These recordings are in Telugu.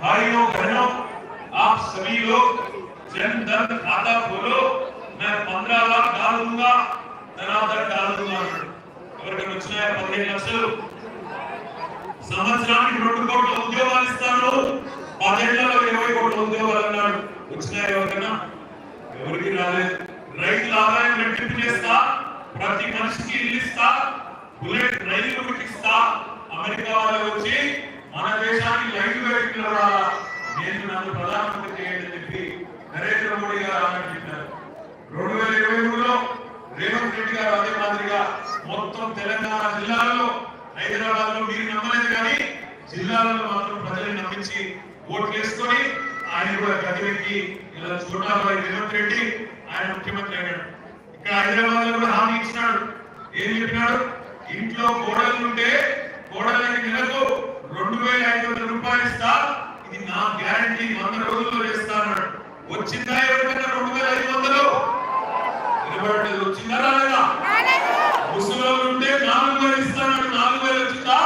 भाइयों बहनों आप सभी लोग जन धन खाता खोलो मैं पंद्रह लाख डाल दूंगा धनाधन डाल दूंगा ఎవరికైనా వచ్చినాయా పదిహేను లక్షలు సంవత్సరానికి రెండు కోట్ల ఉద్యోగాలు ఇస్తాను పదేళ్లలో ఇరవై కోట్ల ఉద్యోగాలు అన్నాడు వచ్చినాయా ఎవరికైనా ఎవరికి రాలేదు రైతుల ఆదాయం రెట్టింపు చేస్తా ప్రతి మనిషికి ఇల్లు ఇస్తా బుల్లెట్ రైలు పెట్టిస్తా అమెరికా వాళ్ళు వచ్చి మన దేశానికి లైట్ వెహికల్ రావాలా నేను నన్ను ప్రధానమంత్రి చేయండి అని చెప్పి నరేంద్ర మోడీ గారు ఆమె రెండు వేల ఇరవై మూడులో రేవంత్ రెడ్డి గారు అదే మాదిరిగా మొత్తం తెలంగాణ జిల్లాలలో హైదరాబాద్లో మీరు నమ్మలేదు కానీ జిల్లాలలో మాత్రం ప్రజల్ని నమ్మించి ఓట్లు వేసుకొని ఆయన కూడా గదివెక్కి ఇలా చూడాలి రేవంత్ రెడ్డి ఆయన ముఖ్యమంత్రి అయ్యాడు. ఇక్కడ హైదరాబాద్లో కూడా హామీ ఇచ్చినాడు. ఏం చెప్పినాడు? ఇంట్లో కోడలు ఉంటే కోడలకి నెలకు రెండు వేల ఐదు వందల రూపాయలు ఇస్తా. ఇది నా గ్యారంటీ వంద రోజుల్లో చేస్తా వచ్చిందా ఎవరికైనా రెండు వేల ఐదు వందలు? నిలబడలేదు వచ్చిందా రాలేదా? ముసలోళ్ళు ఉంటే నాలుగు వేలు ఇస్తాను నాలుగు వేలు వచ్చిందా?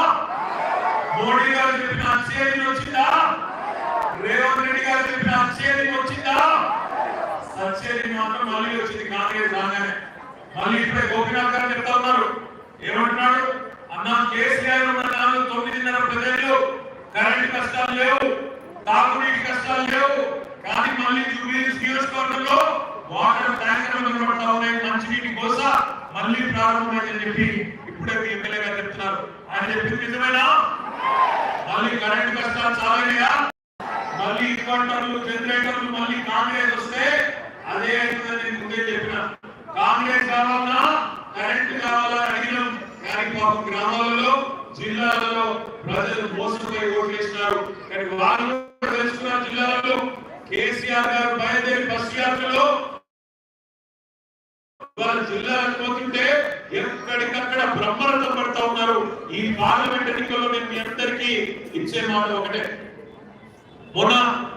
మోడీ గారు చెప్పిన అక్షయం వచ్చిందా? రేవంత్ రెడ్డి గారు చెప్పిన అక్షయం వచ్చిందా? సత్యని మాత్రం మళ్ళీ వచ్చింది. కాంగ్రెస్ రాగానే. మళ్ళీ ఇప్పుడే గోపినాథ్ గారు చెప్తా ఉన్నారు. ఏమంటున్నాడు? అన్న కేసీఆర్ ఉన్న నాలుగు తొమ్మిదిన్నర ప్రజలు కరెంట్ కష్టాలు లేవు తాగునీటి కష్టాలు లేవు. కానీ మళ్ళీ జూబ్లీస్ నియోజకవర్గంలో వాటర్ ట్యాంకర్లు నిలబడతా ఉన్నాయి మంచినీటి కోస మళ్ళీ ప్రారంభమైందని చెప్పి ఇప్పుడే మీ ఎమ్మెల్యే గారు చెప్తున్నారు. ఆయన చెప్పింది నిజమేనా? మళ్ళీ కరెంట్ కష్టాలు చాలయ్యా. మళ్ళీ ఇన్వర్టర్లు జనరేటర్లు మళ్ళీ కాంగ్రెస్ వస్తే అదే అవుతుందని నేను ముందే చెప్పిన. కాంగ్రెస్ కావాలన్నా కరెంట్ కావాలా? అడిగినాం. గ్రామాలలో జిల్లాలలో ప్రజలు మోసపోయి ఓట్లేసినారు. కానీ వాళ్ళు తెలుసుకున్న జిల్లాలలో. కేసీఆర్ గారు బయలుదేరి బస్ యాత్రలో వాళ్ళ జిల్లాలకు పోతుంటే ఎక్కడికక్కడ బ్రహ్మరథం పడతా ఉన్నారు. ఈ పార్లమెంట్ ఎన్నికల్లో నేను మీ అందరికీ ఇచ్చే మాట ఒకటే. మొన్న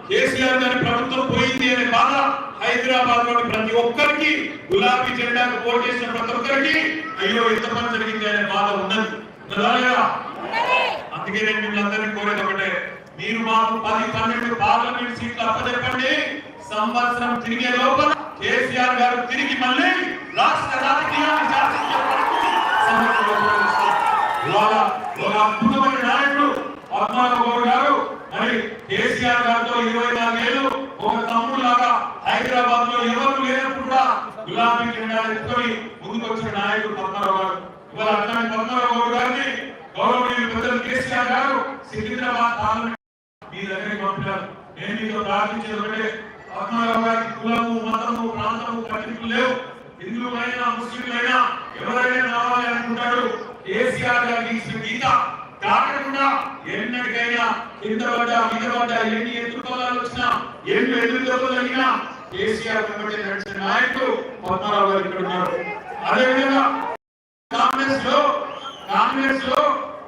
కేసీఆర్ గారి ప్రభుత్వం పోయింది అనే బాధ హైదరాబాద్లోని ప్రతి ఒక్కరికి గులాబీ జెండాకు పోటీ చేసిన ప్రతి ఒక్కరికి అయ్యో ఎంత పని జరిగింది అనే బాధ ఉన్నది? అందుకే నేను మిమ్మల్ని అందరినీ కోరేది ఒకటే మీరు మాకు పది పన్నెండు పార్లమెంట్ సీట్లు అప్పచెప్పండి. సంవత్సరం తిరిగే లోపల కేసీఆర్ గారు తిరిగి మళ్ళీ రాష్ట్ర రాజకీయాన్ని ఒక అద్భుతమైన నాయకుడు మరి కేసీఆర్ గారితో ఇరవై నాలుగేళ్ళు ఒక తమ్ముడులాగా హైదరాబాద్లో ఎవరు లేనప్పుడు కూడా గులాబీ జెండా ఎత్తుకొని ముందుకొచ్చిన నాయకుడు పద్మారావు గారు. ఇవాళ అట్లాంటి పద్మారావు గౌడ్ గారిని గౌరవనీయులు ప్రజలు కేసీఆర్ గారు సికింద్రాబాద్ పార్లమెంట్ మీ దగ్గరికి పంపినారు. నేను మీతో ప్రార్థించేది ఒకటే పద్మారావు గారికి కులము మతము ప్రాంతము పట్టింపు లేవు. హిందువులైనా ముస్లింలైనా ఎవరైనా రావాలి అనుకుంటాడు కేసీఆర్ గారికి ఇచ్చిన గీత దాటకుండా ఎన్నటికైనా కింద పడ్డ మీద పడ్డ ఎన్ని ఎదుర్కోవాలని వచ్చినా ఎన్ని ఎదురు కేసీఆర్ వెంబడి నడిచిన నాయకులు పద్మారావు గారు ఇక్కడ ఉన్నారు. అదేవిధంగా కాంగ్రెస్లో కాంగ్రెస్లో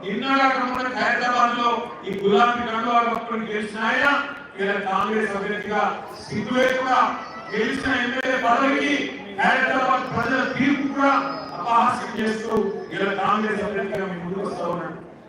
నిన్నగాక హైదరాబాద్లో ఈ గులాబీ కండువా భక్తులు గెలిచిన ఆయన ఇలా కాంగ్రెస్ అభ్యర్థిగా సిగ్గులే కూడా గెలిచిన ఎమ్మెల్యే పదవికి హైదరాబాద్ ప్రజల తీర్పు కూడా అపహాస్యం చేస్తూ ఇలా కాంగ్రెస్ అభ్యర్థిగా మీ ముందుకు వస్తా ఉన్నాడు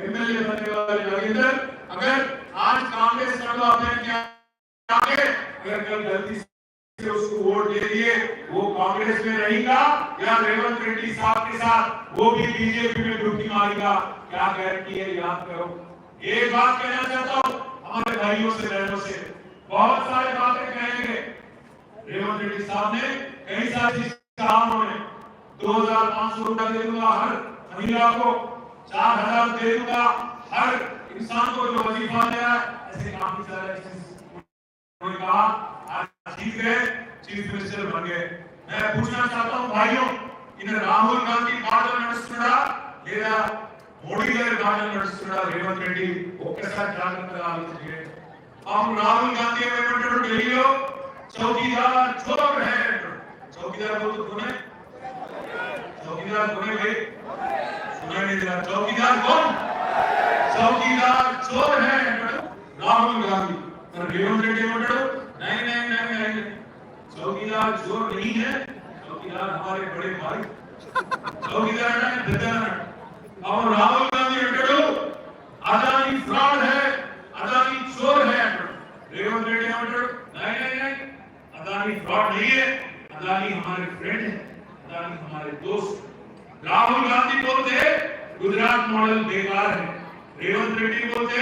ایم ایل اے بننے والے نریندر اگر آج کانگریس کر لو اپنے آگے اگر کل غلطی سے اس کو ووٹ دے دیے وہ کانگریس میں رہے گا یا ریونت ریڈی صاحب کے ساتھ وہ بھی بی جے پی میں ڈوبکی مارے گا کیا گارنٹی ہے یاد کرو ایک بات کہنا چاہتا ہوں ہمارے بھائیوں سے بہنوں سے بہت سارے باتیں کہیں گے ریونت ریڈی صاحب نے کئی ساری کہا انہوں نے دو ہزار پانچ سو روپیہ دے دوں گا ہر مہیلا کو چار ہزار دے دوں گا ہر انسان کو جو وظیفہ دے رہا ہے۔ ایسے کام کی طرح کہا، آج ٹھیک ہے چیف منسٹر بن گئے۔ میں پوچھنا چاہتا ہوں، بھائیوں، انہیں راہل گاندھی ماڈل ہے لیدا مودی గారి మాటలు నడుస్తున్నాడు రేవంత్ రెడ్డి ఒక్కసారి జాగ్రత్తగా ఆలోచించే అవును రాహుల్ గాంధీ ఏమంటాడు چوکی دار చోర్ تو చౌకీదార్ چوکی دار గునే భై పురవేంద్ర చౌకీదార్ కోన్ చౌకీదార్ చోర్ హై అంటాడు రాహుల్ గాంధీ మరి రేవంత్ రెడ్డి ఏమంటాడు నైన్ నైన్ నైన్ నైన్ చౌకీదార్ చోర్ నహీ హై చౌకీదార్ హమారే బడే భారీ చౌకీదార్ అంటే పెద్ద అవును రాహుల్ గాంధీ అంటాడు راہل گاندھی بولتے گجرات ماڈل بیکار ہے۔ ریونت ریڈی بولتے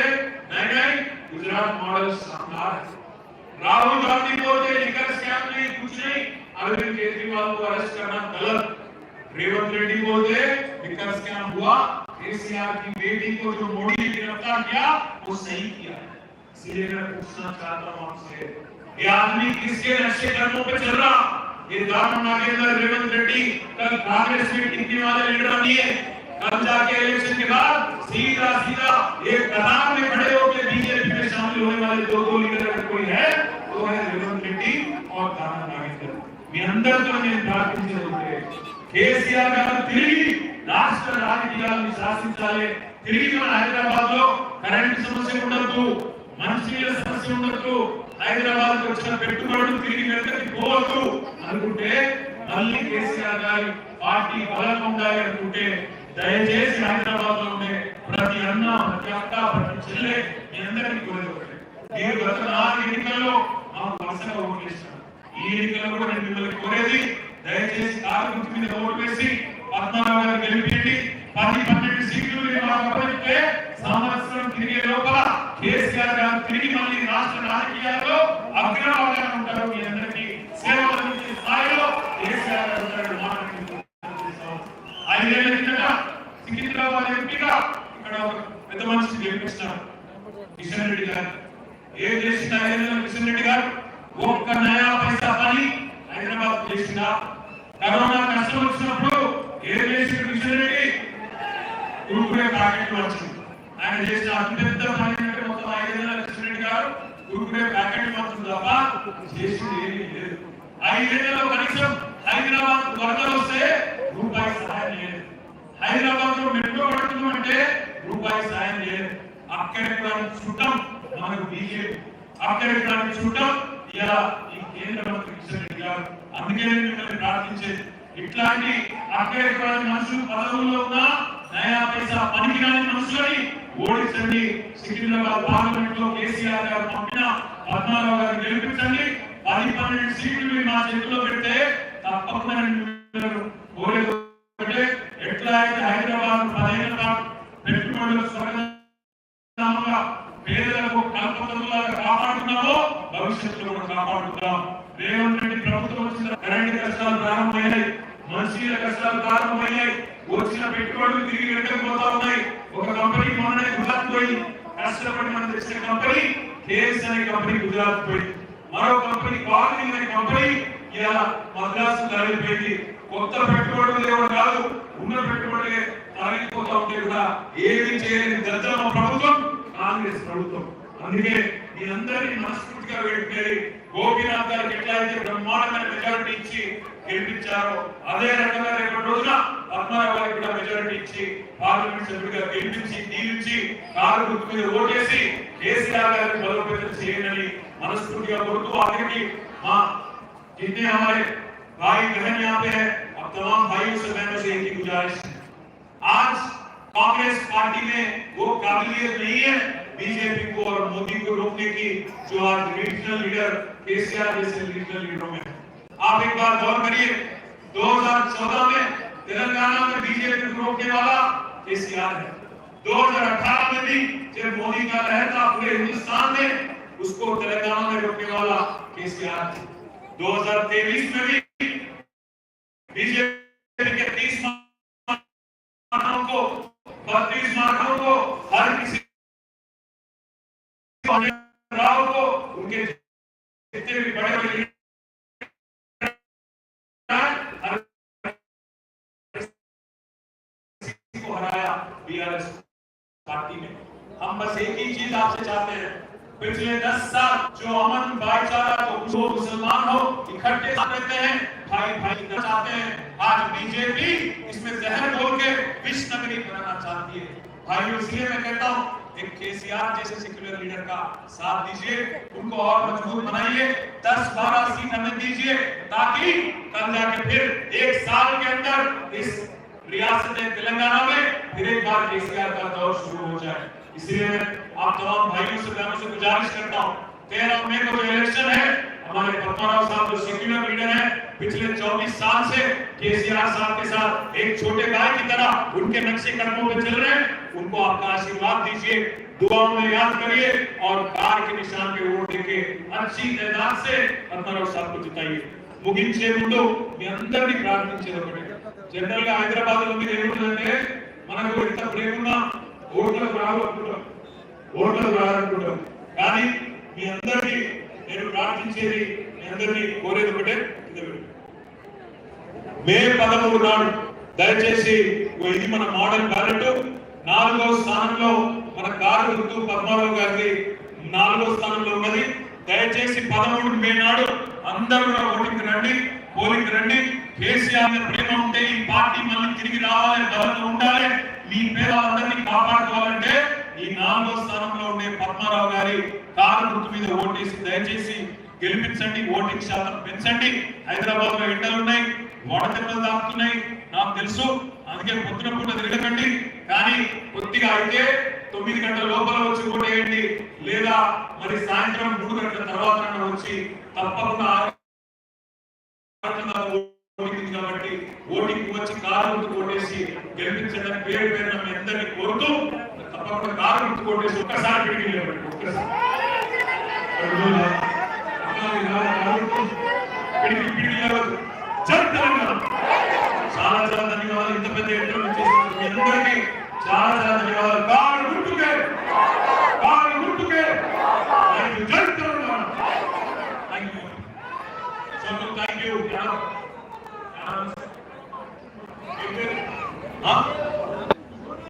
نہیں نہیں، گجرات ماڈل شاندار ہے۔ راہل گاندھی بولتے لیکر سکیم نہیں کچھ نہیں، اروند کیجریوال کو اریسٹ کرنا غلط۔ ریونت ریڈی بولتے لیکر سکیم ہوا اے سی آر کی بیٹی کو جو موڑی نے گرفتار کیا، وہ صحیح کیا۔ اسی لیے میں پوچھنا چاہتا ہوں آپ سے، یہ آدمی کس کے نشے قدموں پہ چل رہا؟ ये दानव नागेंद्र रेवंत रेड्डी कल कांग्रेस में टिकने वाले लीडर नहीं है कल जाके इलेक्शन के बाद सीधा सीधा एक कतार में खड़े होकर बीजेपी में शामिल होने वाले दो दो लीडर अगर कोई है तो है रेवंत रेड्डी और दानव नागेंद्र మీ అందరితో నేను ప్రార్థించేది ఒకటే. కేసీఆర్ గారు తిరిగి రాష్ట్ర రాజకీయాలను శాసించాలి తిరిగి మన హైదరాబాద్ లో కరెంట్ సమస్య ఉండదు మంచినీళ్ళ సమస్య ఉండదు హైదరాబాద్ వచ్చిన పెట్టుబడులు తిరిగి వెనకకి పోవద్దు అనుకుంటే మళ్ళీ కేసీఆర్ గారి పార్టీ బలం ఉండాలి అనుకుంటే దయచేసి హైదరాబాద్లో ఉండే ప్రతి అన్న ప్రతి అక్క ప్రతి చెల్లె మీ అందరికీ కోరేది ఒకటే మీరు గత నాలుగు ఎన్నికల్లో మాకు వరుసగా ఓట్లేస్తారు ఈ ఎన్నికల్లో కూడా నేను మిమ్మల్ని కోరేది దయచేసి కారు గుర్తు మీద ఓటు వేసి పద్మనాభ గారు గెలిపించండి. పది పన్నెండు సీట్లు సంవత్సరం తిరిగే లోపల కేసీఆర్ గారు తిరిగి మళ్ళీ రాష్ట్ర రాజకీయాల్లో ఉంటారు మీ అందరికీ. సేవలు అందించే స్థాయిలో కేసీఆర్ గారు ఉంటారు. ఐదేళ్ళ కిందట సికింద్రాబాద్ ఎంపీగా ఇక్కడ పెద్ద మనిషి గెలిపిస్తారు. కిషన్ రెడ్డి గారు. ఏ చేసిన ఐదేళ్ళ కిషన్ రెడ్డి గారు? ఒక్క నయా పైసా పని హైదరాబాద్ చేసిన. కరోనా కష్టం వచ్చినప్పుడు ఏ చేసిన కిషన్ రెడ్డి? కురుకురే వచ్చింది ఆయన చేసిన అతిపెద్ద పని అంటే మొత్తం ఐదు వందల కృష్ణరెడ్డి గారు. కురుకురే ప్యాకెట్ మాత్రం తప్ప చేసింది ఏమీ లేదు. ఐదేళ్ళలో కనీసం హైదరాబాద్ వరదలు వస్తే రూపాయి సహాయం లేదు. హైదరాబాద్లో మెట్రో పడుతుంది అంటే రూపాయి సహాయం లేదు. అక్కడెక్కడ చూడటం మనకు బీజేపీ. అక్కడెక్కడ చూడటం ఇలా ఈ కేంద్ర మంత్రి కిషన్ రెడ్డి గారు. అందుకే మిమ్మల్ని ప్రార్థించేది. ఇట్లాంటి అక్కడెక్కడ మనుషులు పదవుల్లో ఉన్నా నయా పైసా పనికి రాని మనుషులని ఓడించండి సికింద్రాబాద్ పార్లమెంట్లో కేసీఆర్ గారు పంపిన పద్మారావు గారు గెలిపించండి. పది పన్నెండు సీట్లు నా చేతిలో పెడితే తప్పకుండా కోరేది ఎట్లా అయితే హైదరాబాద్ పదిహేను పెట్టుబడులు సరళంగా పేదలకు కల్పతరులాగా కాపాడుతున్నామో భవిష్యత్తులో కూడా కాపాడుతున్నాం. రేవంత్ రెడ్డి ప్రభుత్వం వచ్చిన కరెంట్ కష్టాలు ప్రారంభమయ్యాయి. మనుషుల కష్టాలు ప్రారంభమయ్యాయి. వచ్చిన పెట్టుబడులు తిరిగి వెళ్ళకపోతా ఉన్నాయి. ఒక కంపెనీ మొన్ననే గుజరాత్ పోయి కష్టపడి మనం తెచ్చిన కంపెనీ కేఎస్ అనే కంపెనీ గుజరాత్ పోయి మరో కంపెనీ కాలింగ్ అనే కంపెనీ ఇలా మద్రాసు తరలిపోయింది. కొత్త పెట్టుబడులు లేవడం కాదు ఉన్న పెట్టుబడులే తరలిపోతా ఉంటే కూడా ఏమి చేయలేని దద్దమ్మ ప్రభుత్వం కాంగ్రెస్ ప్రభుత్వం. అందుకే మీ అందరినీ మనస్ఫూర్తిగా వేడుకేది గోపీనాథ్ గారికి ఎట్లా అయితే బ్రహ్మాండమైన మెజారిటీ ఇచ్చి గెలిపించారో అదే రకంగా రేపటి రోజున అమ్మాయి వాళ్ళకి కూడా మెజారిటీ ఇచ్చి పార్లమెంట్ సభ్యుడిగా గెలిపించి، తీర్చి కారు గుర్తు మీద ఓటేసి కేసీఆర్ గారిని బలోపేతం చేయండి మనస్ఫూర్తిగా కొడుతూ ఆఖరికి మా جتنے ہمارے بھائی بہن یہاں پہ اب تمام بھائیوں سے بہنوں سے ایک ہی گزارش آج کانگریس پارٹی میں وہ قابلیت نہیں ہے بی جے پی کو اور مودی کو روکنے کی جو آج ریجنل لیڈر کے سی آر جیسے ریجنل لیڈروں میں آپ ایک بار غور کریے دو ہزار چودہ میں تلنگانہ میں بی جے پی روکنے والا کیس یاد ہے۔ دو ہزار اٹھارہ میں بھی جب مودی کا لہتا پورے ہندوستان میں، اس کو تلنگانہ میں روکنے والا کیس یاد ہے۔ دو ہزار تیئیس میں بھی بی جے پی کے تیس مارکوں کو، بتیس مارکوں کو، ہر کسی راؤ کو، ان کے جتنے بھی بڑے بڑے پچھلے دس سال جو امن بھائی چارہ جو مسلمان ہو اکھٹے ساتھ رہتے ہیں، بھائی بھائی نہ چاہتے ہیں۔ آج بی جے پی اس میں زہر بول کے وش نگری بنانا چاہتی ہے۔ بھائی، اس لیے میں کہتا ہوں، ایک کیسی آر جیسے سیکولر لیڈر کا ساتھ دیجیے، ان کو اور مجبور بنائیے۔ دس بارہ سیٹ ہمیں دیجیے، تاکہ کل جا کے پھر ایک سال کے اندر اس ریاست تلنگانہ میں پھر ایک بار کیسی آر کا دور شروع ہو جائے۔ اس لیے میں آپ تمام بھائیوں سے بہنوں سے گزارش کرتا ہوں۔ تیرہ مئی کو جو الیکشن ہے، ہمارے پتوارا صاحب جو سیکولر لیڈر ہیں، پچھلے چوبیس سال سے کے سی آر صاحب کے ساتھ ایک چھوٹے گائے کی طرح ان کے نقشے قدموں پہ چل رہے ہیں۔ ان کو آپ کا آشیواد دیجیے دعاؤں میں یاد کریے اور کار کے نشان پہ ووٹ دے کے اچھی تعداد سے پتوارا صاحب کو جتائیے۔ مگن چھ بندو ముగించే చేయకుండా మీ అందరినీ ప్రార్థించేది ఒకటి జనరల్ గా హైదరాబాద్ లో మీరు ఏముందంటే మనకు ఇంత ప్రేమ ఓట్లకు రావాలనుకుంటాం ఓట్లు రావాలనుకుంటాం కానీ మీ అందరినీ నేను ప్రార్థించేది మీ అందరినీ కోరేది ఒకటే మే పదమూడు నాడు దయచేసి ఇది మన మోడల్ బ్యాలెట్. నాలుగో స్థానంలో మన కారు గుర్తు పద్మారావు గారికి నాలుగో స్థానంలో ఉన్నది. దయచేసి పదమూడు మే నాడు అందరూ కూడా ఓటింగ్ రండి పోలింగ్ రండి. కేసీఆర్ మీద ప్రేమ ఉంటే ఈ పార్టీ మళ్ళీ తిరిగి రావాలి బలంగా ఉండాలి. మీ పేదలందరినీ కాపాడుకోవాలంటే ఈ నాలుగో స్థానంలో ఉండే పద్మారావు గారి కారు గుర్తు మీద ఓటేసి దయచేసి గెలిపించండి ఓటింగ్ శాతం పెంచండి. హైదరాబాద్లో ఎండలు ఉన్నాయి వడదెబ్బలు తాకుతున్నాయి నాకు తెలుసు. అందుకే పొద్దున పూట తిరగకండి. కానీ కొద్దిగా అయితే తొమ్మిది గంటల లోపల వచ్చి ఓటేయండి. లేదా మరి సాయంత్రం మూడు గంటల తర్వాత వచ్చి తప్పకుండా కాబట్టి ఓటింగ్ వచ్చి కారు గుర్తు కొట్టేసి గెలిపించడానికి పేరు పేరున మీ అందరినీ కోరుతూ తప్పకుండా కారు గుర్తు కొట్టేసి ఒక్కసారి పిడికి లేవండి ఒక్కసారి పిడికి పిడికి లేవద్దు